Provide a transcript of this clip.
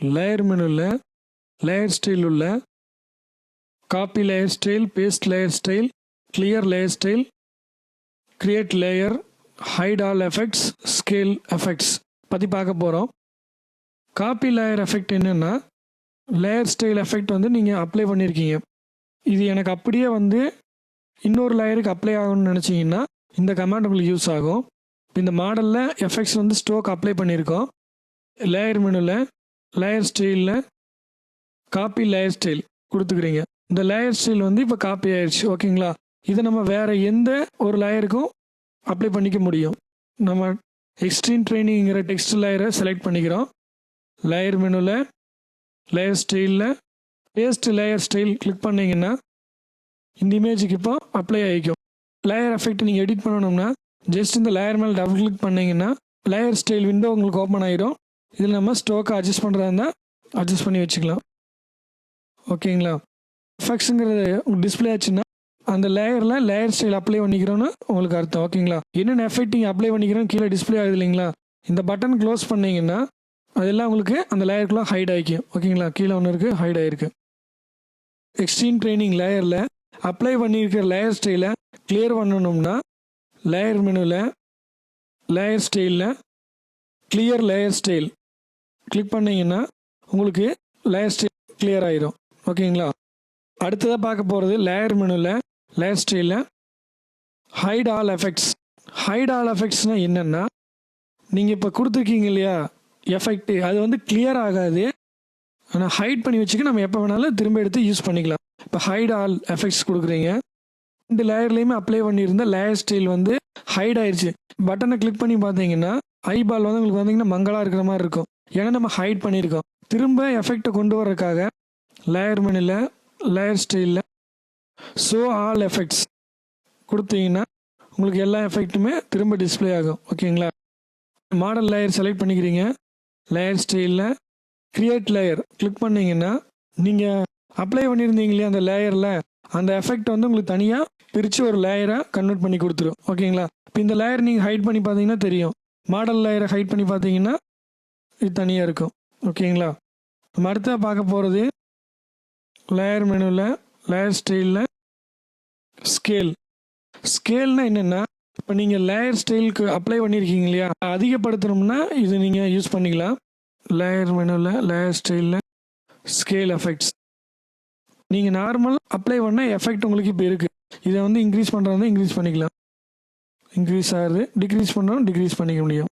Layer மெனுவில் layer style உள்ள copy layer style paste layer style clear layer style create layer hide all effects scale effects பற்றி பார்க்க போகிறோம் copy layer effect என்னென்னா layer style effect வந்து நீங்கள் apply பண்ணியிருக்கீங்க இது எனக்கு அப்படியே வந்து இன்னொரு லேயருக்கு அப்ளை ஆகணும்னு நினச்சிங்கன்னா இந்த கமாண்ட் உங்களுக்கு யூஸ் ஆகும். இப்போ இந்த மாடலில் எஃபெக்ட்ஸ் வந்து ஸ்டோக் அப்ளை பண்ணியிருக்கோம். லேயர் மெனுவில் லேயர் ஸ்டைலில் காப்பி லேயர் ஸ்டைல் கொடுத்துக்கிறீங்க. இந்த லேயர் ஸ்டைல் வந்து இப்போ காப்பி ஆயிடுச்சு ஓகேங்களா இதை நம்ம வேறு எந்த ஒரு லேயருக்கும் அப்ளை பண்ணிக்க முடியும். நம்ம எக்ஸ்ட்ரீம் ட்ரைனிங்கிற டெக்ஸ்ட் லேயரை செலக்ட் பண்ணிக்கிறோம். லேயர் மெனுவில் லேயர் ஸ்டைலில் பேஸ்ட் லேயர் ஸ்டைல் கிளிக் பண்ணிங்கன்னா இந்த இமேஜுக்கு இப்போ அப்ளை ஆகிக்கும் லேயர் எஃபெக்ட் நீங்கள் எடிட் பண்ணணும்னா ஜஸ்ட் இந்த லேயர் மேலே டபுள் கிளிக் பண்ணிங்கன்னா லேயர் ஸ்டைல் விண்டோ உங்களுக்கு ஓப்பன் ஆயிடும் இதில் நம்ம ஸ்டோக்கை அட்ஜஸ்ட் பண்ணுறதா இருந்தால் அட்ஜஸ்ட் பண்ணி வச்சுக்கலாம். ஓகேங்களா? எஃபெக்ட்ஸுங்கிறது டிஸ்பிளே ஆச்சுன்னா அந்த லேயரில் லேயர் ஸ்டைல் அப்ளை பண்ணிக்கிறோன்னு உங்களுக்கு அர்த்தம். ஓகேங்களா? என்னென்ன எஃபெக்ட் நீங்கள் அப்ளை பண்ணிக்கிறோம் கீழே டிஸ்பிளே ஆகுது இல்லைங்களா? இந்த பட்டன் க்ளோஸ் பண்ணிங்கன்னா அதெல்லாம் உங்களுக்கு அந்த லேயருக்குலாம் ஹைட் ஆகிக்கும். ஓகேங்களா? கீழே ஒன்று இருக்குது ஹைட் ஆகிருக்கு எக்ஸ்ட்ரீம் ட்ரைனிங் லேயரில் அப்ளை பண்ணியிருக்கிற லேயர் ஸ்டைலை கிளியர் பண்ணணும்னா லேயர் மெனுவில் லேயர் ஸ்டைலில் கிளியர் லேயர் ஸ்டைல் கிளிக் பண்ணீங்கன்னா உங்களுக்கு லேயர் ஸ்டைல் கிளியர் ஆயிரும். ஓகேங்களா? அடுத்ததாக பார்க்க போகிறது லேயர் மெனுவில் லேயர் ஸ்டைலில் hide all effects hide all எஃபெக்ட்ஸ்னால் என்னென்னா நீங்கள் இப்போ கொடுத்துருக்கீங்க இல்லையா எஃபெக்ட் அது வந்து கிளியர் ஆகாது. ஆனால் ஹைட் பண்ணி வச்சுக்க நம்ம எப்போ வேணாலும் திரும்ப எடுத்து யூஸ் பண்ணிக்கலாம். இப்போ ஹைட் ஆல் எஃபெக்ட்ஸ் கொடுக்குறீங்க. இந்த லேயர்லேயுமே அப்ளை பண்ணியிருந்த லேயர் ஸ்டைல் வந்து ஹைட் ஆயிடுச்சு பட்டனை கிளிக் பண்ணி பார்த்தீங்கன்னா ஐபால் வந்து உங்களுக்கு பார்த்தீங்கன்னா மங்கலாக இருக்கிற மாதிரி இருக்கும். ஏன்னா நம்ம ஹைட் பண்ணியிருக்கோம். திரும்ப எஃபெக்டை கொண்டு வர்றதுக்காக லேயர் மெனுவில் லேயர் ஸ்டைலில் ஸோ ஆல் எஃபெக்ட்ஸ் கொடுத்தீங்கன்னா உங்களுக்கு எல்லா எஃபெக்ட்டுமே திரும்ப டிஸ்ப்ளே ஆகும். ஓகேங்களா? மாடல் லேயர் செலக்ட் பண்ணிக்கிறீங்க. லேயர் ஸ்டைலில் கிரியேட் லேயர் கிளிக் பண்ணிங்கன்னா நீங்கள் அப்ளை பண்ணியிருந்தீங்க இல்லையா அந்த லேயரில் அந்த எஃபெக்ட் வந்து உங்களுக்கு தனியாக பிரித்து ஒரு லேயராக கன்வெர்ட் பண்ணி கொடுத்துரும். ஓகேங்களா? இப்போ இந்த லேயர் நீங்கள் ஹைட் பண்ணி பார்த்தீங்கன்னா தெரியும். மாடல் லேயரை ஹைட் பண்ணி பார்த்தீங்கன்னா இது தனியாக இருக்கும். ஓகேங்களா? நம்ம அடுத்த பார்க்க போகிறது லேயர் மெனுவில் லேயர் ஸ்டைலில் ஸ்கேல் ஸ்கேல்னா என்னென்னா இப்போ நீங்கள் லேயர் ஸ்டைலுக்கு அப்ளை பண்ணியிருக்கீங்க இல்லையா? அதிகப்படுத்தணும்னா இது நீங்கள் யூஸ் பண்ணிக்கலாம். லேயர் மெனுவில் லேயர் ஸ்டைலில் ஸ்கேல் எஃபெக்ட்ஸ் நீங்கள் நார்மல் அப்ளை பண்ண எஃபெக்ட் உங்களுக்கு இப்போ இருக்குது இதை வந்து இன்க்ரீஸ் பண்ணுறது இன்க்ரீஸ் பண்ணிக்கலாம். இன்க்ரீஸ் ஆகுது. டிக்ரீஸ் பண்ணாலும் டிக்ரீஸ் பண்ணிக்க முடியும்.